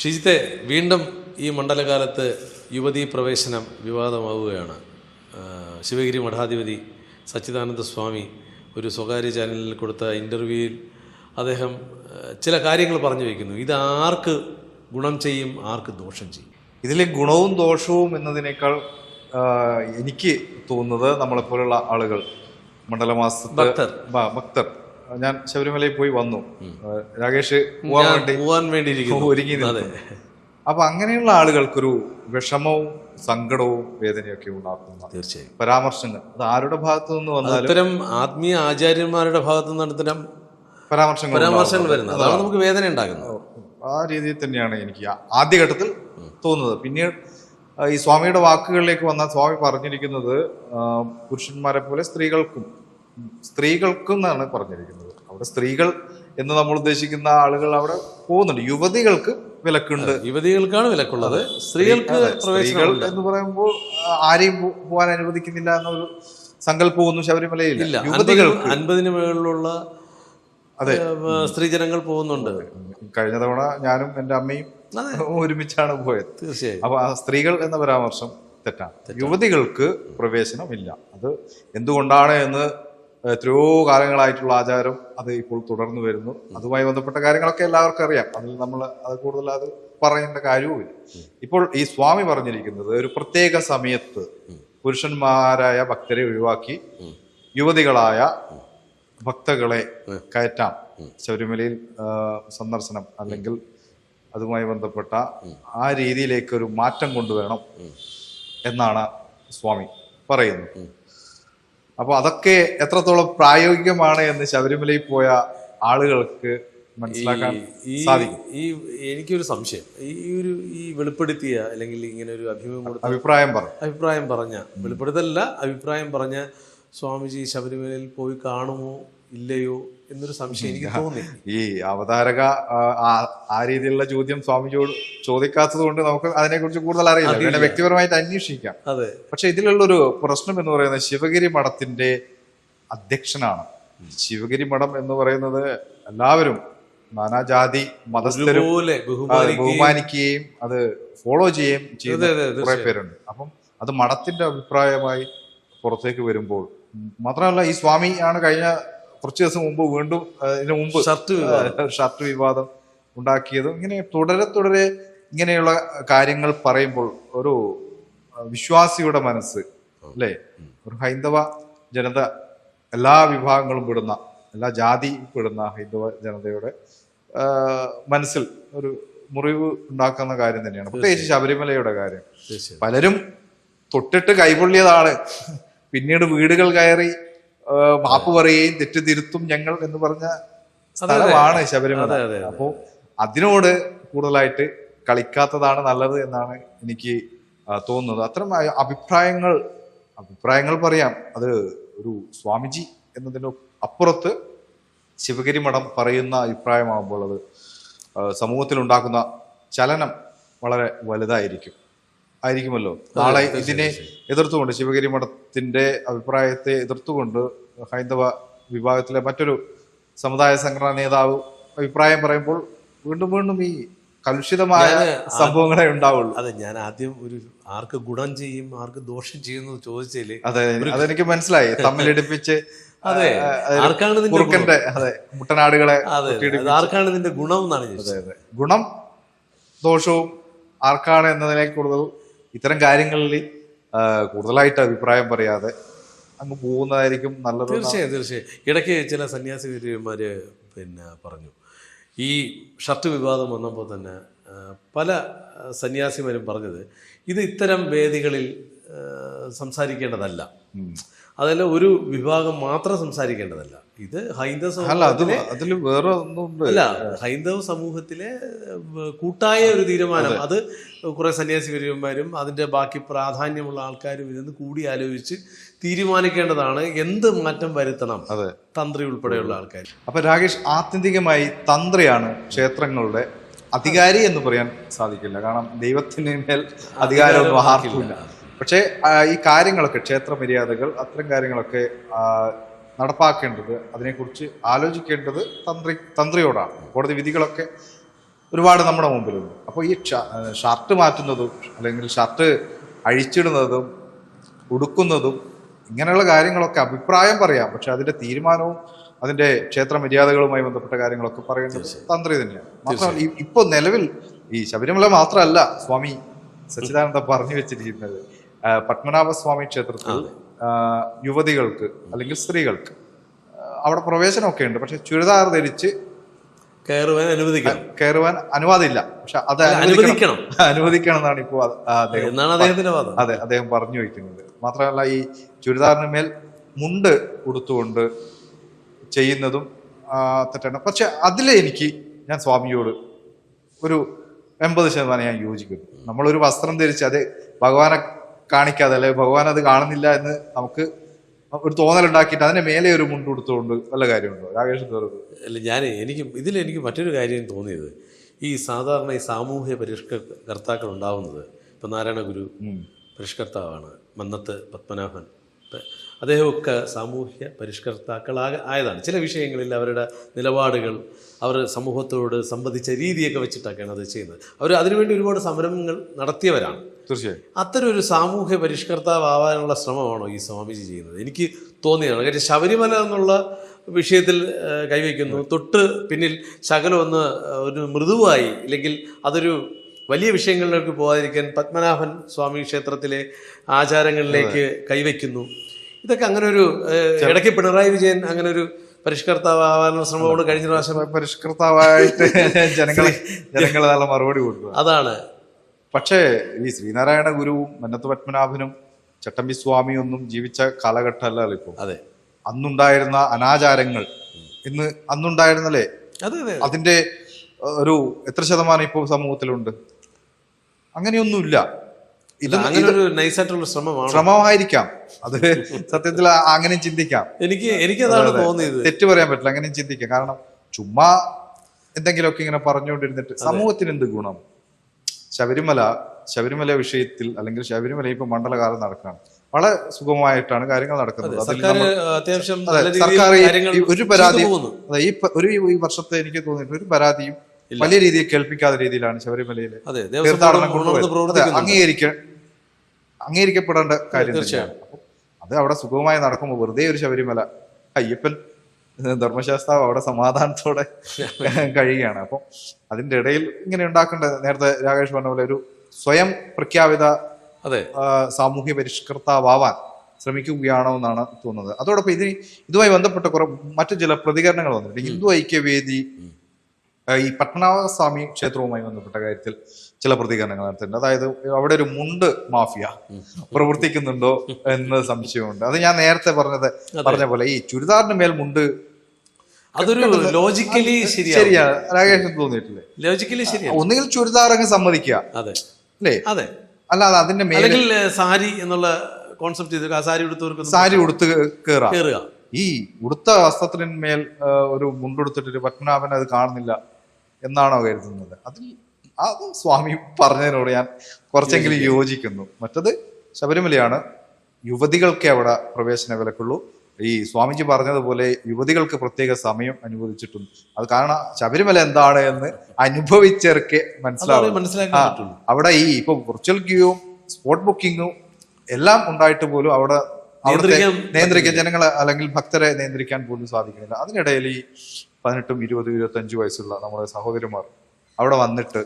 ഷിജിത്തെ വീണ്ടും ഈ മണ്ഡലകാലത്ത് യുവതീ പ്രവേശനം വിവാദമാവുകയാണ്. ശിവഗിരി മഠാധിപതി സച്ചിദാനന്ദ സ്വാമി ഒരു സ്വകാര്യ ചാനലിൽ കൊടുത്ത ഇന്റർവ്യൂവിൽ അദ്ദേഹം ചില കാര്യങ്ങൾ പറഞ്ഞു വയ്ക്കുന്നു ഇത് ആർക്ക് ഗുണം ചെയ്യും ആർക്ക് ദോഷം ചെയ്യും? ഇതിലെ ഗുണവും ദോഷവും എന്നതിനേക്കാൾ എനിക്ക് തോന്നുന്നത് നമ്മളെപ്പോലുള്ള ആളുകൾ മണ്ഡലമാസത്തെ ഭക്തർ. ഭക്തർ. ഞാൻ ശബരിമലയിൽ പോയി വന്നു. രാകേഷ് പോവാൻ വേണ്ടി പോവാൻ ഒരുങ്ങി. അപ്പൊ അങ്ങനെയുള്ള ആളുകൾക്കൊരു വിഷമവും സങ്കടവും വേദനയൊക്കെ ഉണ്ടാക്കുന്ന തീർച്ചയായും. പരാമർശങ്ങൾ. അത് ആരുടെ ഭാഗത്തു നിന്ന് വന്നാലും ആത്മീയ ആചാര്യന്മാരുടെ ഭാഗത്തു നിന്ന് ഇത്തരം പരാമർശങ്ങൾ പരാമർശങ്ങൾ. വരുന്നത്. അതാണ് നമുക്ക് വേദന ഉണ്ടാകുന്നത് ആ രീതിയിൽ തന്നെയാണ് എനിക്ക് ആദ്യഘട്ടത്തിൽ തോന്നുന്നത്. പിന്നെ ഈ സ്വാമിയുടെ വാക്കുകളിലേക്ക് വന്ന സ്വാമി പറഞ്ഞിരിക്കുന്നത് പുരുഷന്മാരെ പോലെ സ്ത്രീകൾക്കും സ്ത്രീകൾക്കും എന്നാണ് പറഞ്ഞിരിക്കുന്നത്. അവിടെ സ്ത്രീകൾ എന്ന് നമ്മൾ ഉദ്ദേശിക്കുന്ന ആളുകൾ അവിടെ പോകുന്നുണ്ട്. യുവതികൾക്ക് വിലക്കുണ്ട്. യുവതികൾക്കാണ് വിലക്കുള്ളത്. സ്ത്രീകൾക്ക് സ്ത്രീകൾ എന്ന് പറയുമ്പോൾ ആരെയും പോകാൻ അനുവദിക്കുന്നില്ല എന്നൊരു സങ്കല്പമൊന്നും ശബരിമലയിൽ ഇല്ല. യുവതികൾക്ക് അൻപതിന് മുകളിലുള്ള അതെ. സ്ത്രീ ജനങ്ങൾ പോകുന്നുണ്ട്. കഴിഞ്ഞ തവണ ഞാനും എന്റെ അമ്മയും. ഒരുമിച്ചാണ് പോയത്. തീർച്ചയായും. അപ്പൊ ആ സ്ത്രീകൾ എന്ന പരാമർശം തെറ്റാണ്. യുവതികൾക്ക് പ്രവേശനമില്ല. അത് എന്തുകൊണ്ടാണ് എന്ന് എത്രയോ കാലങ്ങളായിട്ടുള്ള ആചാരം അത് ഇപ്പോൾ തുടർന്നു വരുന്നു. അതുമായി ബന്ധപ്പെട്ട കാര്യങ്ങളൊക്കെ എല്ലാവർക്കും അറിയാം. അതിൽ നമ്മൾ അത് കൂടുതൽ അത് പറയേണ്ട കാര്യവുമില്ല. ഇപ്പോൾ ഈ സ്വാമി പറഞ്ഞിരിക്കുന്നത് ഒരു പ്രത്യേക സമയത്ത് പുരുഷന്മാരായ ഭക്തരെ ഒഴിവാക്കി യുവതികളായ ഭക്തകളെ കയറ്റാം. ശബരിമലയിൽ സന്ദർശനം അല്ലെങ്കിൽ അതുമായി ബന്ധപ്പെട്ട ആ രീതിയിലേക്ക് ഒരു മാറ്റം കൊണ്ടുവരണം എന്നാണ് സ്വാമി പറയുന്നത്. അപ്പൊ അതൊക്കെ എത്രത്തോളം പ്രായോഗികമാണ് എന്ന് ശബരിമലയിൽ പോയ ആളുകൾക്ക് മനസ്സിലാക്കാൻ ഈ സാധിക്കും. ഈ എനിക്കൊരു സംശയം. ഈ ഒരു ഈ വെളിപ്പെടുത്തിയ അല്ലെങ്കിൽ ഇങ്ങനെ ഒരു അഭിമുഖം കൊടുത്ത അഭിപ്രായം പറ. അഭിപ്രായം പറഞ്ഞ വെളിപ്പെടുത്തലല്ല അഭിപ്രായം പറഞ്ഞ സ്വാമിജി ശബരിമലയിൽ പോയി കാണുമോ ഇല്ലയോ എന്നൊരു സംശയം എനിക്ക് തോന്നി. ഈ അവതാരക ആ, രീതിയിലുള്ള ചോദ്യം സ്വാമിജിയോട് ചോദിക്കാത്തത് കൊണ്ട് നമുക്ക് അതിനെക്കുറിച്ച് കൂടുതൽ അറിയില്ല. പിന്നെ വ്യക്തിപരമായിട്ട് അന്വേഷിക്കാം. അതെ. പക്ഷെ ഇതിലുള്ളൊരു പ്രശ്നം എന്ന് പറയുന്നത് ശിവഗിരി മഠത്തിന്റെ അധ്യക്ഷനാണ്. ശിവഗിരി മഠം എന്ന് പറയുന്നത് എല്ലാവരും നാനാജാതി മതസ്ഥരും ബഹുമാനിക്കുകയും അത് ഫോളോ ചെയ്യുകയും ചെയ്യുന്ന കുറെ പേരുണ്ട്. അപ്പം അത് മഠത്തിന്റെ അഭിപ്രായമായി പുറത്തേക്ക് വരുമ്പോൾ മാത്രമല്ല ഈ സ്വാമി ആണ് കഴിഞ്ഞ കുറച്ച് ദിവസം മുമ്പ് വീണ്ടും ഇതിനു മുമ്പ് ഷർട്ട് ഷർട്ട് വിവാദം ഉണ്ടാക്കിയതും ഇങ്ങനെ തുടരെ തുടരെ ഇങ്ങനെയുള്ള കാര്യങ്ങൾ പറയുമ്പോൾ ഒരു വിശ്വാസിയുടെ മനസ്സ് അല്ലേ? ഒരു ഹൈന്ദവ ജനത എല്ലാ വിഭാഗങ്ങളും പെടുന്ന എല്ലാ ജാതി പെടുന്ന ഹൈന്ദവ ജനതയുടെ മനസ്സിൽ ഒരു മുറിവ് ഉണ്ടാക്കുന്ന കാര്യം തന്നെയാണ്. പ്രത്യേകിച്ച് ശബരിമലയുടെ കാര്യം. പലരും തൊട്ടിട്ട് കൈപൊള്ളിയതാണ്. പിന്നീട് വീടുകൾ കയറി മാപ്പ് പറയുകയും തെറ്റ് തിരുത്തും ഞങ്ങൾ എന്ന് പറഞ്ഞ സ്ഥലമാണ് ശബരിമല. അതെ, അതെ, അതെ. അപ്പോ അതിനോട് കൂടുതലായിട്ട് കളിക്കാത്തതാണ് നല്ലത് എന്നാണ് എനിക്ക് തോന്നുന്നത്. അത്തരം അഭിപ്രായങ്ങൾ അഭിപ്രായങ്ങൾ പറയാം. അത് ഒരു സ്വാമിജി എന്നതിന് അപ്പുറത്ത് ശിവഗിരി മഠം പറയുന്ന അഭിപ്രായമാകുമ്പോൾ അത് സമൂഹത്തിലുണ്ടാക്കുന്ന സമൂഹത്തിൽ ഉണ്ടാക്കുന്ന ചലനം വളരെ വലുതായിരിക്കും. ആയിരിക്കുമല്ലോ. നാളെ ഇതിനെ എതിർത്തുകൊണ്ട് ശിവഗിരി മഠത്തിന്റെ അഭിപ്രായത്തെ എതിർത്തുകൊണ്ട് ഹൈന്ദവ വിഭാഗത്തിലെ മറ്റൊരു സമുദായ സംഘടനാ നേതാവ് അഭിപ്രായം പറയുമ്പോൾ വീണ്ടും വീണ്ടും ഈ കലുഷിതമായ സംഭവങ്ങളെ ഉണ്ടാവുള്ളൂ. അതെ ഞാൻ ആദ്യം ഒരു ആർക്ക് ഗുണം ചെയ്യും ആർക്ക് ദോഷം ചെയ്യുന്നു ചോദിച്ചാൽ അതെ അതെനിക്ക് മനസ്സിലായി. തമ്മിലടിപ്പിച്ച് അതെ ആർക്കാണ് ഇതിന്റെ അതെ മുട്ടനാടുകളെ ആർക്കാണ് ഇതിന്റെ ഗുണം എന്നാണ് ഗുണം ദോഷവും ആർക്കാണ് എന്നതിനെ കൂടുതൽ ഇത്തരം കാര്യങ്ങളിൽ കൂടുതലായിട്ട് അഭിപ്രായം പറയാതെ അങ്ങ് പോകുന്നതായിരിക്കും നല്ലത് തീർച്ചയായും തീർച്ചയായും. ഇടയ്ക്ക് ചില സന്യാസി വീരന്മാര് പിന്നെ പറഞ്ഞു. ഈ ഷർട്ട് വിവാദം വന്നപ്പോൾ തന്നെ പല സന്യാസിമാരും പറഞ്ഞത് ഇത് ഇത്തരം വേദികളിൽ സംസാരിക്കേണ്ടതല്ല. അതല്ല ഒരു വിഭാഗം മാത്രം സംസാരിക്കേണ്ടതല്ല. ഇത് ഹൈന്ദവ അതിൽ ഒന്നുണ്ട്. അല്ല ഹൈന്ദവ സമൂഹത്തിലെ കൂട്ടായ ഒരു തീരുമാനം. അത്. കുറെ സന്യാസി ഗുരുവന്മാരും അതിന്റെ ബാക്കി പ്രാധാന്യമുള്ള ആൾക്കാരും ഇരുന്ന് കൂടി ആലോചിച്ച് തീരുമാനിക്കേണ്ടതാണ്. എന്ത് മാറ്റം വരുത്തണം? അതെ. തന്ത്രി ഉൾപ്പെടെയുള്ള ആൾക്കാർ. അപ്പൊ രാകേഷ് ആത്യന്തികമായി തന്ത്രിയാണ് ക്ഷേത്രങ്ങളുടെ അധികാരി എന്ന് പറയാൻ സാധിക്കില്ല. കാരണം ദൈവത്തിന് മേൽ അധികാരമൊന്നും ആർക്കില്ല. പക്ഷേ ഈ കാര്യങ്ങളൊക്കെ ക്ഷേത്ര മര്യാദകൾ അത്തരം കാര്യങ്ങളൊക്കെ നടപ്പാക്കേണ്ടത് അതിനെക്കുറിച്ച് ആലോചിക്കേണ്ടത് തന്ത്രി തന്ത്രിയോടാണ്. കോടതി വിധികളൊക്കെ ഒരുപാട് നമ്മുടെ മുമ്പിലുണ്ട്. അപ്പോൾ ഈ ഷർട്ട് മാറ്റുന്നതും അല്ലെങ്കിൽ ഷർട്ട് അഴിച്ചിടുന്നതും ഉടുക്കുന്നതും ഇങ്ങനെയുള്ള കാര്യങ്ങളൊക്കെ അഭിപ്രായം പറയാം. പക്ഷെ അതിന്റെ തീരുമാനവും അതിന്റെ ക്ഷേത്ര മര്യാദകളുമായി ബന്ധപ്പെട്ട കാര്യങ്ങളൊക്കെ പറയുന്നത് തന്ത്രി തന്നെയാണ്. മാത്രമല്ല ഇപ്പോൾ ഇപ്പൊ നിലവിൽ ഈ ശബരിമല മാത്രമല്ല സ്വാമി സച്ചിദാനന്ദ പറഞ്ഞു വെച്ചിരിക്കുന്നത്. ആ, പത്മനാഭ സ്വാമി ക്ഷേത്രത്തിൽ യുവതികൾക്ക് അല്ലെങ്കിൽ സ്ത്രീകൾക്ക്. അവിടെ പ്രവേശനമൊക്കെ ഉണ്ട്. പക്ഷെ ചുരിദാർ ധരിച്ച് കയറുവാൻ അനുവദിക്കണം. കയറുവാൻ അനുവാദമില്ല. പക്ഷെ അത് അനുവദിക്കണം. അനുവദിക്കണം. എന്നാണ് ഇപ്പോൾ എന്നാണ് അദ്ദേഹത്തിന്റെ വാദം. അതെ അദ്ദേഹം പറഞ്ഞു വയ്ക്കുന്നത്. മാത്രമല്ല ഈ ചുരിദാറിന് മേൽ മുണ്ട് കൊടുത്തുകൊണ്ട് ചെയ്യുന്നതും തെറ്റാണ്. പക്ഷെ അതിലെ എനിക്ക് ഞാൻ സ്വാമിയോട് ഒരു എൺപത് ശതമാനം ഞാൻ യോജിക്കുന്നു. നമ്മളൊരു വസ്ത്രം ധരിച്ച് അത് ഭഗവാനെ കാണിക്കാതെ അല്ലെ? ഭഗവാൻ അത് കാണുന്നില്ല എന്ന് നമുക്ക് ഒരു തോന്നലുണ്ടാക്കിയിട്ട് അതിന്റെ മേലെ ഒരു മുണ്ട് കൊടുത്തുകൊണ്ട് നല്ല കാര്യമുണ്ടോ? രാകേഷ് അല്ല ഞാൻ എനിക്ക് ഇതിൽ എനിക്ക് മറ്റൊരു കാര്യം തോന്നിയത്. ഈ സാധാരണ ഈ സാമൂഹ്യ പരിഷ്കർത്താക്കൾ ഉണ്ടാവുന്നത് ഇപ്പം നാരായണ ഗുരു പരിഷ്കർത്താവാണ് മന്നത്ത് പത്മനാഭൻ. അദ്ദേഹമൊക്കെ സാമൂഹ്യ പരിഷ്കർത്താക്കളാക ആയതാണ്. ചില വിഷയങ്ങളിൽ അവരുടെ നിലപാടുകൾ അവർ സമൂഹത്തോട് സംബന്ധിച്ച രീതിയൊക്കെ വെച്ചിട്ടൊക്കെയാണ് അത് ചെയ്യുന്നത്. അവർ അതിനുവേണ്ടി ഒരുപാട് സമരങ്ങൾ നടത്തിയവരാണ്. തീർച്ചയായും. അത്തരം ഒരു സാമൂഹ്യ പരിഷ്കർത്താവാനുള്ള ശ്രമമാണോ ഈ സ്വാമിജി ചെയ്യുന്നത്? എനിക്ക് തോന്നിയതാണ്. കാര്യം ശബരിമല എന്നുള്ള വിഷയത്തിൽ കൈവയ്ക്കുന്നു. തൊട്ട് പിന്നിൽ ശകലം ഒന്ന് ഒരു മൃദുവായി അല്ലെങ്കിൽ അതൊരു വലിയ വിഷയങ്ങളിലേക്ക് പോകാതിരിക്കാൻ പത്മനാഭൻ സ്വാമി ക്ഷേത്രത്തിലെ ആചാരങ്ങളിലേക്ക് കൈവയ്ക്കുന്നു. ഇതൊക്കെ അങ്ങനെ ഒരു ഇടയ്ക്ക് പിണറായി വിജയൻ അങ്ങനെ ഒരു പരിഷ്കർത്താവാനുള്ള ശ്രമമാണ് കഴിഞ്ഞ പ്രാവശ്യം പരിഷ്കർത്താവായിട്ട് ജനങ്ങളെ ജനങ്ങൾ നല്ല മറുപടി കൊടുക്കുക അതാണ്. പക്ഷേ ഈ ശ്രീനാരായണ ഗുരുവും മന്നത്ത് പത്മനാഭനും ചട്ടമ്പി സ്വാമിയും ഒന്നും ജീവിച്ച കാലഘട്ടമല്ല ഇപ്പോൾ അതെ. അന്നുണ്ടായിരുന്ന അനാചാരങ്ങൾ ഇന്ന് അന്നുണ്ടായിരുന്നല്ലേ? അതെ അതെ അതിന്റെ ഒരു എത്ര ശതമാനം ഇപ്പോൾ സമൂഹത്തിലുണ്ട്? അങ്ങനെയൊന്നുമില്ല. ഇത് ശ്രമമായിരിക്കാം. അത് സത്യത്തിൽ അങ്ങനെയും അങ്ങനെ ചിന്തിക്കാം. എനിക്ക് എനിക്ക് തോന്നിയത്. തെറ്റ് പറയാൻ പറ്റില്ല അങ്ങനെ ചിന്തിക്കാം. കാരണം ചുമ്മാ എന്തെങ്കിലുമൊക്കെ ഇങ്ങനെ പറഞ്ഞുകൊണ്ടിരുന്നിട്ട് സമൂഹത്തിന് എന്ത് ഗുണം? ശബരിമല ശബരിമല വിഷയത്തിൽ അല്ലെങ്കിൽ ശബരിമല ഇപ്പൊ മണ്ഡലകാലം നടക്കുകയാണ്. വളരെ സുഗമമായിട്ടാണ് കാര്യങ്ങൾ നടക്കുന്നത്. സർക്കാർ ഒരു പരാതി അതെ ഈ ഒരു ഈ വർഷത്തെ എനിക്ക് തോന്നിയിട്ട് ഒരു പരാതിയും വലിയ രീതിയിൽ കേൾപ്പിക്കാത്ത രീതിയിലാണ് ശബരിമലയിലെ തീർത്ഥാടനം കൊണ്ടുപോകുന്നത് കൊണ്ടുപോയത്. അംഗീകരിക്ക അംഗീകരിക്കപ്പെടേണ്ട കാര്യം. അത് അവിടെ സുഗമമായി നടക്കുമ്പോൾ വെറുതെ ഒരു ശബരിമല അയ്യപ്പൻ ധർമ്മശാസ്താവ് അവിടെ സമാധാനത്തോടെ കഴിയുകയാണ്. അപ്പം അതിന്റെ ഇടയിൽ ഇങ്ങനെ ഉണ്ടാക്കേണ്ട നേരത്തെ രാകേഷ് പറഞ്ഞ പോലെ ഒരു സ്വയം പ്രഖ്യാപിത അതെ. സാമൂഹ്യ പരിഷ്കർത്താവാൻ ശ്രമിക്കുകയാണോ എന്നാണ് തോന്നുന്നത്. അതോടൊപ്പം ഇതിന് ഇതുമായി ബന്ധപ്പെട്ട കുറെ മറ്റു ചില പ്രതികരണങ്ങൾ വന്നിട്ടുണ്ട്. ഹിന്ദു ഐക്യവേദി ഈ പത്മനാഭസ്വാമി ക്ഷേത്രവുമായി ബന്ധപ്പെട്ട കാര്യത്തിൽ ചില പ്രതികരണങ്ങൾ നടത്തുന്നുണ്ട് അതായത് അവിടെ ഒരു മുണ്ട് മാഫിയ പ്രവർത്തിക്കുന്നുണ്ടോ എന്ന് സംശയമുണ്ട്. അത് ഞാൻ നേരത്തെ പറഞ്ഞത് പറഞ്ഞ പോലെ ഈ ചുരിദാറിന് മേൽ മുണ്ട് അതൊരു ലോജിക്കലി ശരിയാണ് രാകേഷൻ തോന്നിയിട്ടില്ലേ? ലോജിക്കലി ശരിയാണ് ഒന്നുകിൽ ചുരിദാർ അങ്ങ് സമ്മതിക്കുക. അതെ. അല്ലേ? അതെ. അല്ലാതെ അതിന്റെ അല്ലെങ്കിൽ സാരി എന്നുള്ള കോൺസെപ്റ്റ് ചെയ്ത് സാരി ഉടുത്തവർക്ക് സാരി ഉടുത്ത് കേറുക. കയറുക ഈ ഉടുത്ത വസ്ത്രത്തിന്മേൽ മേൽ ഒരു മുണ്ടെടുത്തിട്ട് ഒരു പത്മനാഭൻ അത് കാണുന്നില്ല എന്നാണോ കരുതുന്നത്? അതിൽ അത് സ്വാമി പറഞ്ഞതിനോട് ഞാൻ കുറച്ചെങ്കിലും യോജിക്കുന്നു. മറ്റത് ശബരിമലയാണ്. യുവതികൾക്കേ അവിടെ പ്രവേശന വിലക്കുള്ളൂ. ഈ സ്വാമിജി പറഞ്ഞതുപോലെ യുവതികൾക്ക് പ്രത്യേക സമയം അനുവദിച്ചിട്ടുണ്ട്. അത് കാരണം ശബരിമല എന്താണ് എന്ന് അനുഭവിച്ചേർക്കെ അതാണ് മനസ്സിലാവും അവിടെ ഈ ഇപ്പൊ വിർച്വൽ ക്യൂവും സ്പോട്ട് ബുക്കിങ്ങും എല്ലാം ഉണ്ടായിട്ട് പോലും അവിടെ നിയന്ത്രിക്കാൻ ജനങ്ങളെ അല്ലെങ്കിൽ ഭക്തരെ നിയന്ത്രിക്കാൻ പോലും സാധിക്കുന്നില്ല. അതിനിടയിൽ ഈ പതിനെട്ടും ഇരുപതും ഇരുപത്തഞ്ചു വയസ്സുള്ള നമ്മുടെ സഹോദരിമാർ അവിടെ വന്നിട്ട്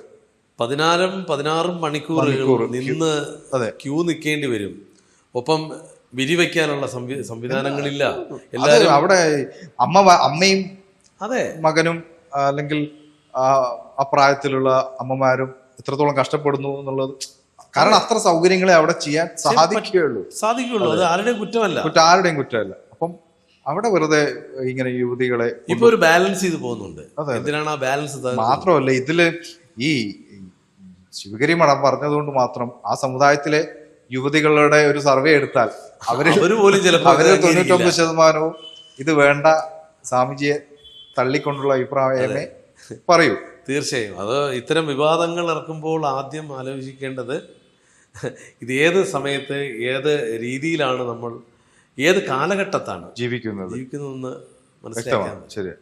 പതിനാലും പതിനാറും മണിക്കൂർ നിന്ന് അതെ. ക്യൂ നിൽക്കേണ്ടി വരും. ഒപ്പം വിരിവയ്ക്കാനുള്ള സംവി- സംവിധാനങ്ങളില്ല. എല്ലാവരും അവിടെ അമ്മ അമ്മയും അതെ. മകനും അല്ലെങ്കിൽ ആ അമ്മമാരും എത്രത്തോളം കഷ്ടപ്പെടുന്നു എന്നുള്ളത്. കാരണം അത്ര സൗകര്യങ്ങളെ അവിടെ ചെയ്യാൻ സാധിക്കുകയുള്ളൂ. സാധിക്കുകയുള്ളൂ. അത് ആരുടെയും കുറ്റമല്ല. കുറ്റം ആരുടെയും കുറ്റമല്ല. അപ്പം അവിടെ വെറുതെ ഇങ്ങനെ യുവതികളെ ഇപ്പൊ ഒരു ബാലൻസ് ചെയ്ത് പോകുന്നുണ്ട്. എന്തിനാണ് ആ ബാലൻസ് മാത്രമല്ല ഇതിൽ ഈ ഈ ശിവഗിരി മഠം പറഞ്ഞതുകൊണ്ട് മാത്രം ആ സമുദായത്തിലെ യുവതികളുടെ ഒരു സർവേ എടുത്താൽ അവർ പോലും ചിലപ്പോൾ അവർ. തൊണ്ണൂറ്റൊമ്പത് ശതമാനവും ഇത് വേണ്ട സ്വാമിജിയെ തള്ളിക്കൊണ്ടുള്ള അഭിപ്രായമേ പറയൂ. തീർച്ചയായും. അത് ഇത്തരം വിവാദങ്ങൾ ഇറക്കുമ്പോൾ ആദ്യം ആലോചിക്കേണ്ടത് ഇത് ഏത് സമയത്ത് ഏത് രീതിയിലാണ് നമ്മൾ ഏത് കാലഘട്ടത്താണ് ജീവിക്കുന്നത്? ജീവിക്കുന്നതെന്ന് മനസ്സിലാക്കാം ശരി